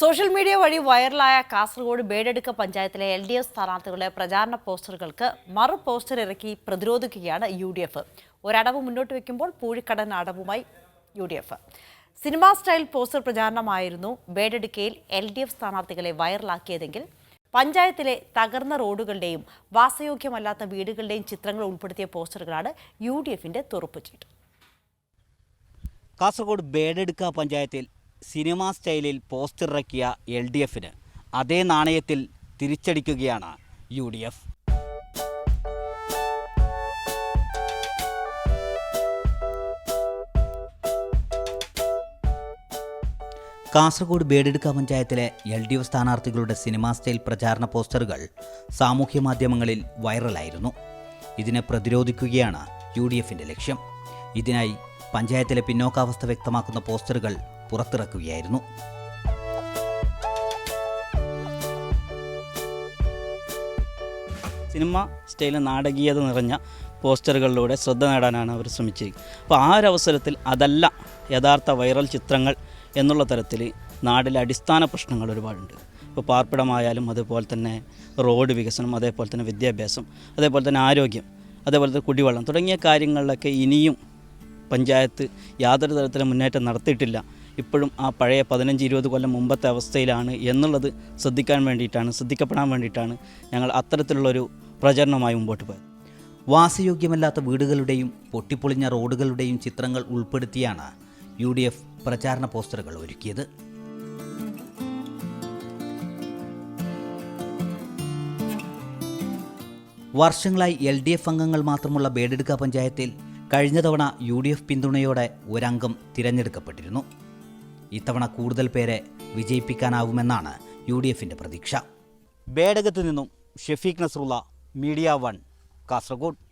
Social media വഴി വൈറലായ കാസർഗോഡ് ബേഡെടുക്ക പഞ്ചായത്തിലെ എൽ ഡി എഫ് സ്ഥാനാർത്ഥികളുടെ പ്രചാരണ പോസ്റ്ററുകൾക്ക് മറു പോസ്റ്റർ ഇറക്കി പ്രതിരോധിക്കുകയാണ് യു ഡി എഫ്. ഒരടവ് മുന്നോട്ട് വയ്ക്കുമ്പോൾ പൂഴിക്കടൻ അടവുമായി U D F. Cinema style poster പ്രചാരണമായിരുന്നു ബേഡെടുക്കയിൽ എൽ ഡി എഫ് സ്ഥാനാർത്ഥികളെ വൈറലാക്കിയതെങ്കിൽ പഞ്ചായത്തിലെ തകർന്ന റോഡുകളുടെയും വാസയോഗ്യമല്ലാത്ത വീടുകളുടെയും ചിത്രങ്ങൾ ഉൾപ്പെടുത്തിയ പോസ്റ്ററുകളാണ് യു ഡി എഫിന്റെ തുറപ്പുചീട്ട് കാസർഗോഡ് ബേഡെടുക്ക പഞ്ചായത്തിൽ സിനിമാ സ്റ്റൈലിൽ പോസ്റ്റർ ഇറക്കിയ എൽ ഡി എഫിന് അതേ നാണയത്തിൽ തിരിച്ചടിക്കുകയാണ് U D F. Kasaragod Bedadukka പഞ്ചായത്തിലെ എൽ ഡി എഫ് സ്ഥാനാർത്ഥികളുടെ സിനിമാ സ്റ്റൈൽ പ്രചാരണ പോസ്റ്ററുകൾ സാമൂഹ്യ മാധ്യമങ്ങളിൽ വൈറലായിരുന്നു. ഇതിനെ പ്രതിരോധിക്കുകയാണ് യു ഡി എഫിന്റെ ലക്ഷ്യം. ഇതിനായി പഞ്ചായത്തിലെ പിന്നോക്കാവസ്ഥ വ്യക്തമാക്കുന്ന പോസ്റ്ററുകൾ പുറത്തിറക്കുകയായിരുന്നു. സിനിമ സ്റ്റൈൽ നാടകീയത നിറഞ്ഞ പോസ്റ്ററുകളിലൂടെ ശ്രദ്ധ നേടാനാണ് അവർ ശ്രമിച്ചിരിക്കുന്നത്. അപ്പോൾ ആ ഒരു അവസരത്തിൽ അതല്ല യഥാർത്ഥ വൈറൽ ചിത്രങ്ങൾ എന്നുള്ള തരത്തിൽ നാടിലെ അടിസ്ഥാന പ്രശ്നങ്ങൾ ഒരുപാടുണ്ട്. ഇപ്പോൾ പാർപ്പിടമായാലും അതുപോലെ തന്നെ റോഡ് വികസനം അതേപോലെ തന്നെ വിദ്യാഭ്യാസം അതേപോലെ തന്നെ ആരോഗ്യം അതേപോലെ തന്നെ കുടിവെള്ളം തുടങ്ങിയ കാര്യങ്ങളിലൊക്കെ ഇനിയും പഞ്ചായത്ത് യാതൊരു തരത്തിലും മുന്നേറ്റം നടത്തിയിട്ടില്ല. ഇപ്പോഴും ആ പഴയ പതിനഞ്ച് ഇരുപത് കൊല്ലം മുമ്പത്തെ അവസ്ഥയിലാണ് എന്നുള്ളത് ശ്രദ്ധിക്കാൻ വേണ്ടിയിട്ടാണ് ശ്രദ്ധിക്കപ്പെടാൻ വേണ്ടിയിട്ടാണ് ഞങ്ങൾ അത്തരത്തിലുള്ളൊരു പ്രചരണമായി മുമ്പോട്ട് പോയത്. വാസയോഗ്യമല്ലാത്ത വീടുകളുടെയും പൊട്ടിപ്പൊളിഞ്ഞ റോഡുകളുടെയും ചിത്രങ്ങൾ ഉൾപ്പെടുത്തിയാണ് യു ഡി എഫ് പ്രചാരണ പോസ്റ്ററുകൾ ഒരുക്കിയത്. വർഷങ്ങളായി എൽ ഡി എഫ് അംഗങ്ങൾ മാത്രമുള്ള ബേഡെടുക്ക പഞ്ചായത്തിൽ കഴിഞ്ഞ തവണ യു ഡി എഫ് പിന്തുണയോടെ ഒരംഗം തിരഞ്ഞെടുക്കപ്പെട്ടിരുന്നു. ഇത്തവണ കൂടുതൽ പേരെ വിജയിപ്പിക്കാനാവുമെന്നാണ് യു ഡി എഫിന്റെ പ്രതീക്ഷ. ബേഡകത്ത് നിന്നും ഷെഫീഖ് നസ്രുള്ള മീഡിയ വൺ കാസർഗോഡ്.